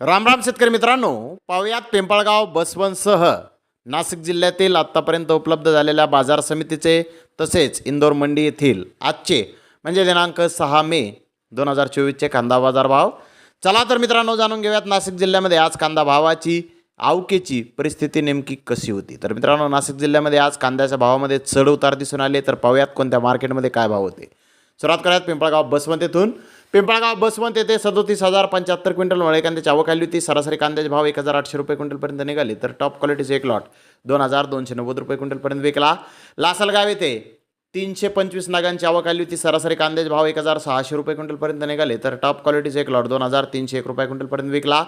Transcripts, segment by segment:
रामराम शेतकरी मित्रांनो पाहुयात पिंपळगाव बसवनसह नाशिक जिल्ह्यातील आत्तापर्यंत उपलब्ध झालेल्या बाजार समितीचे तसेच इंदोर मंडी येथील आजचे म्हणजे दिनांक सहा मे दोन हजार चोवीसचे कांदा बाजार भाव चला तर मित्रांनो जाणून घेऊयात नाशिक जिल्ह्यामध्ये आज कांदा भावाची आवकेची परिस्थिती नेमकी कशी होती? तर मित्रांनो नाशिक जिल्ह्यामध्ये आज कांद्याच्या भावामध्ये चढ उतार दिसून आले. तर पाहुयात कोणत्या मार्केटमध्ये काय भाव होते? सुरुवात करूयात पिंपळगाव बसवंत येथून. पिंपळगाव बसवंत येथे सदोतीस हजार पंच्याहत्तर क्विंटल मळे कांद्याची आवक आली होती. सरासरी कांद्याचे भाव एक हजार आठशे रुपये क्विंटलपर्यंत निघाले. तर टॉप क्वालिटीचे एक लॉट दोन हजार दोनशे नव्वद रुपये क्विंटलपर्यंत विकला. लासलगाव येथे तीनशे पंचवीस नागांची आवक आली होती. सरासरी कांद्याचे भाव एक हजार सहाशे रुपये क्विंटलपर्यंत निघाले. तर टॉप क्वालिटीचे एक लॉट दोन हजार तीनशे एक रुपये क्विंटलपर्यंत विकला.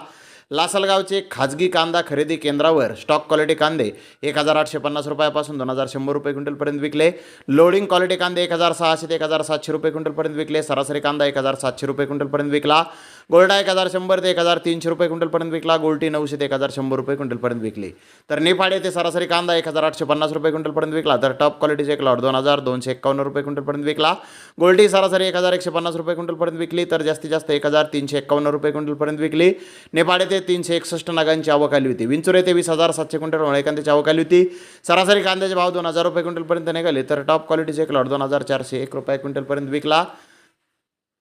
लासलगावचे खाजगी कांदा खरेदी केंद्रावर स्टॉक क्वालिटी कांदे एक हजार आठशे पन्नास रुपयापासून दोन हजार शंभर रुपये क्विंटलपर्यंत विकले लोडिंग क्वालिटी कांदे एक हजार सहाशे ते एक हजार सातशे रुपये क्विंटलपर्यंत विकले सरासरी कांदा एक हजार सातशे रुपये क्विंटलपर्यंत विकला गोल्डा एक हजार शंभर ते एक हजार तीनशे रुपये क्विंटलपर्यंत विकला गोल्टी नऊशे ते एक हजार शंभर रुपये क्विंटलपर्यंत विकली तर नेपाळ येथे सरासरी कांदा एक हजार आठशे पन्नास रुपये क्विंटलपर्यंत विकला तर टॉप क्वालिटीचे एक लॉट दोन हजार दोनशे एक्कावन्न रुपये क्विंटलपर्यंत विकला गोल्टी सरासरी एक हजार एकशे पन्नास रुपये क्विंटलपर्यंत विकली तर जास्तीत जास्त एक हजार तीनशे एक्कावन्न रुपये क्विंटलपर्यंत विकली नेपाळ येथे तीनशे एकसष्ट नागांची आवक आली होती. विंचूर येथे वीस हजार सातशे क्विंटल कांद्याची आवक आली होती. सरासरी कांद्याचे भाव दोन हजार रुपये क्विंटलपर्यंत निघाले. तर टॉप क्वालिटीचे एक लॉट दोन हजार चारशे एक रुपये क्विंटलपर्यंत विकला.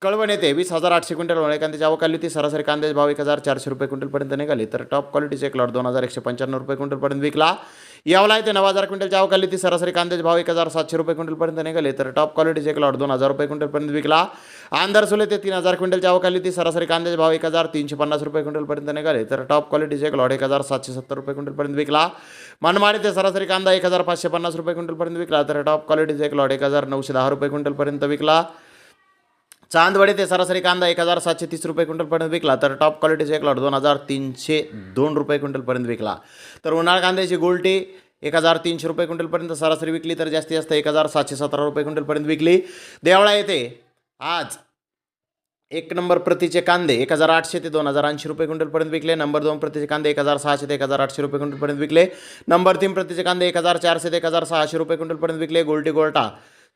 कळवण येथे वीस हजार आठशे क्विंटल वळे कांद्याची आवक आली होती. सरासरी कांद्याचे भाव एक हजार चारशे रुपये क्विंटलपर्यंत निघाले. तर टॉप क्वालिटीचे एक लॉट दोन हजार एकशे पंच्याण्णव रुपये क्विंटलपर्यंत विकला. यावला येथे नऊ हजार क्विंटलच्या आवक ती सरासरी कांद्याचे भाव एक हजार सातशे रुपये क्विंटलपर्यंत निघाले. तर टॉप क्वालिटीचे एक लॉट दोन हजार रुपये क्विंटलपर्यंत विकला. आंधरसुल ते तीन हजार क्विंटल आवक आली ती सरासरी कांद्याचे भाव एक हजार तीनशे पन्नास रुपये क्विंटलपर्यंत निघाले. तर टॉप क्वालिटीचे एक लॉट एक हजार सातशे सत्तर रुपये क्विंटलपर्यंत विकला. मनमाडी ते सरासरी कांदा एक हजार पाचशे पन्नास रुपये क्विंटलपर्यंत विकला. तर टॉप क्वालिटीचे एक लॉट एक हजार नऊशे दहा रुपये क्विंटलपर्यंत विकला. चांदवड ते सरासरी कांदा एक हजार सातशे तीस रुपये क्विंटलपर्यंत विकला. तर टॉप क्वालिटीचे एक लॉट दोन हजार तीनशे दोन रुपये क्विंटलपर्यंत विकला. तर उन्हाळ कांद्याची गोल्टी एक हजार तीनशे रुपये क्विंटलपर्यंत सरासरी विकली तर जास्तीत जास्त एक हजार सातशे सतरा रुपये क्विंटलपर्यंत विकली. देवळा येते आज एक नंबर प्रतीचे कांदे एक हजार आठशे ते दोन हजार ऐंशी रुपये क्विंटलपर्यंत विकले. नंबर दोन प्रतीचे कांदे एक हजार सहाशे ते एक हजार आठशे रुपये क्विंटलपर्यंत विकले. नंबर तीन प्रतीचे कांदे एक हजार चारशे ते एक हजार सहाशे रुपये क्विंटलपर्यंत विकले. गोल्टी गोल्टा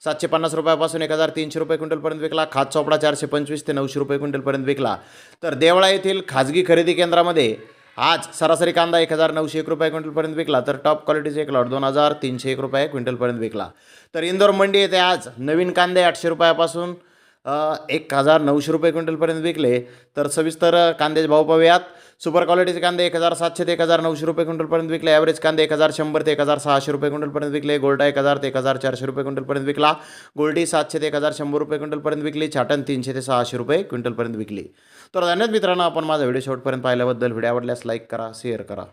सातशे पन्नास रुपयापासून एक हजार तीनशे रुपये क्विंटलपर्यंत विकला. खात चोपडा चारशे पंचवीस ते नऊशे रुपये क्विंटलपर्यंत विकला. तर देवळा येथील खाजगी खरेदी केंद्रामध्ये आज सरासरी कांदा एक हजार नऊशे एक रुपये क्विंटलपर्यंत विकला. तर टॉप क्वालिटीचे एक लॉट दोन हजार तीनशे एक रुपये क्विंटलपर्यंत विकला. तर इंदोर मंडी येथे आज नवीन कांदे आठशे रुपयापासून एक हजार नऊशे रुपये क्विंटलपर्यंत विकले. तर सविस्तर कांद्याचे भाव पाहूयात. सुपर क्वालिटीचे कांदे एक हजार सातशे ते एक हजार नऊशे रुपये क्विंटलपर्यंत विकले. ॲव्हरेज कांदे एक हजार शंभर ते एक हजार सहाशे रुपये क्विंटलपर्यंत विकले. गोल्डा एक हजार ते एक हजार चारशे रुपये क्विंटलपर्यंत विकला. गोल्डी सातशे ते एक हजार शंभर रुपये क्विंटलपर्यंत विकली. छाटण तीनशे ते सहाशे रुपये क्विंटलपर्यंत विकली. तर धन्यवाद मित्रांनो आपण माझा व्हिडिओ शेवटपर्यंत पाहिल्याबद्दल. व्हिडिओ आवडल्यास लाईक करा शेअर करा.